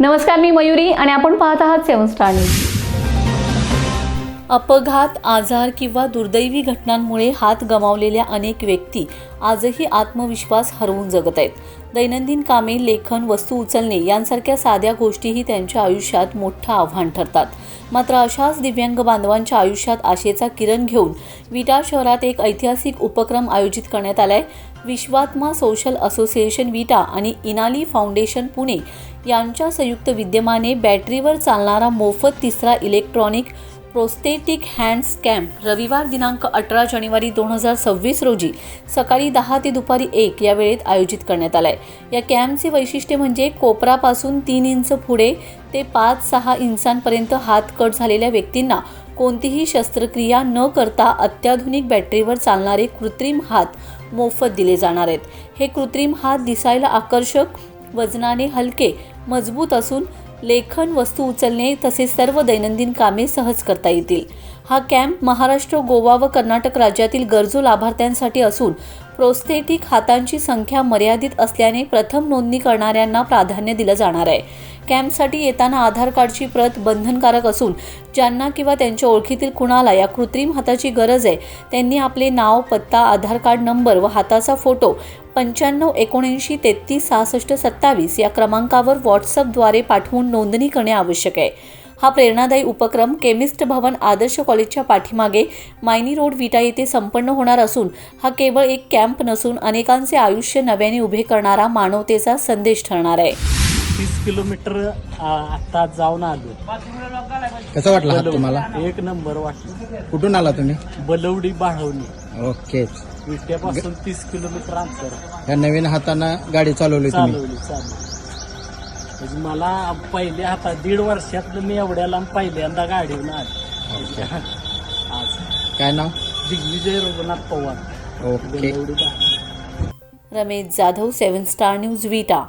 नमस्कार मी मयुरी आणि आपण पाहत आहात सेवन स्टार न्यूज. अपघात आजार किंवा दुर्दैवी घटनांमुळे हात गमावलेल्या अनेक व्यक्ती आजही आत्मविश्वास हरवून जगत आहेत. दैनंदिन कामे लेखन वस्तू उचलणे यांसारख्या साध्या गोष्टीही त्यांच्या आयुष्यात मोठं आव्हान ठरतात. मात्र अशाच दिव्यांग बांधवांच्या आयुष्यात आशेचा किरण घेऊन विटा शहरात एक ऐतिहासिक उपक्रम आयोजित करण्यात आलाय. विश्वात्मा सोशल असोसिएशन विटा आणि इनाली फाउंडेशन पुणे यांच्या संयुक्त विद्यमाने बॅटरीवर चालणारा मोफत तिसरा इलेक्ट्रॉनिक प्रोस्थेटिक हँड्स कॅम्प रविवार दिनांक अठरा जानेवारी दोन हजार सव्वीस रोजी सकाळी दहा ते दुपारी एक या वेळेत आयोजित करण्यात आलाय. या कॅम्पचे वैशिष्ट्य म्हणजे कोपरापासून तीन इंच पुढे ते पाच सहा इंचांपर्यंत हात कट झालेल्या व्यक्तींना कोणतीही शस्त्रक्रिया न करता अत्याधुनिक बॅटरीवर चालणारे कृत्रिम हात मोफत दिले जाणार आहेत. हे कृत्रिम हात दिसायला आकर्षक वजनाने हलके मजबूत असून लेखन वस्तू उचलणे तसेच सर्व दैनंदिन कामे सहज करता येतील. हा कॅम्प महाराष्ट्र गोवा व कर्नाटक राज्यातील गरजू लाभार्थ्यांसाठी असून प्रोस्थेटिक हातांची संख्या मर्यादित असल्याने प्रथम नोंदणी करणाऱ्यांना प्राधान्य दिलं जाणार आहे. कॅम्पसाठी येताना आधार कार्डची प्रत बंधनकारक असून ज्यांना किंवा त्यांच्या ओळखीतील कुणाला या कृत्रिम हाताची गरज आहे त्यांनी आपले नाव पत्ता आधार कार्ड नंबर व हाताचा फोटो पंच्याण्णव एकोणऐंशी तेहतीस सहासष्ट सत्तावीस या क्रमांकावर व्हॉट्सअपद्वारे पाठवून नोंदणी करणे आवश्यक आहे. हा प्रेरणादायी उपक्रम केमिस्ट भवन आदर्श कॉलेजच्या पाठीमागे मायनी रोड विटा येथे संपन्न होणार असून हा केवळ एक कॅम्प नसून अनेकांचे आयुष्य नव्याने उभे करणारा मानवतेचा संदेश ठरणार आहे. तीस किलोमीटर आता जाऊन आलो कसं वाटलं तुम्हाला? एक नंबर वाटलं. कुठून आला तुम्ही? बलवडी बाळवणी. ओके. विट्यापासून तीस किलोमीटर अंतर. या नवीन हातानं गाडी चालवली तुम्ही. चालवली चालवली. म्हणजे मला पहिल्या हातात दीड वर्षातलं मी एवढ्या लांब पहिल्यांदा गाडीवर आलो. आज. काय नाव? Digvijay Raghunath Pawar. Okay. Ramesh Jadhav seven star news Vita.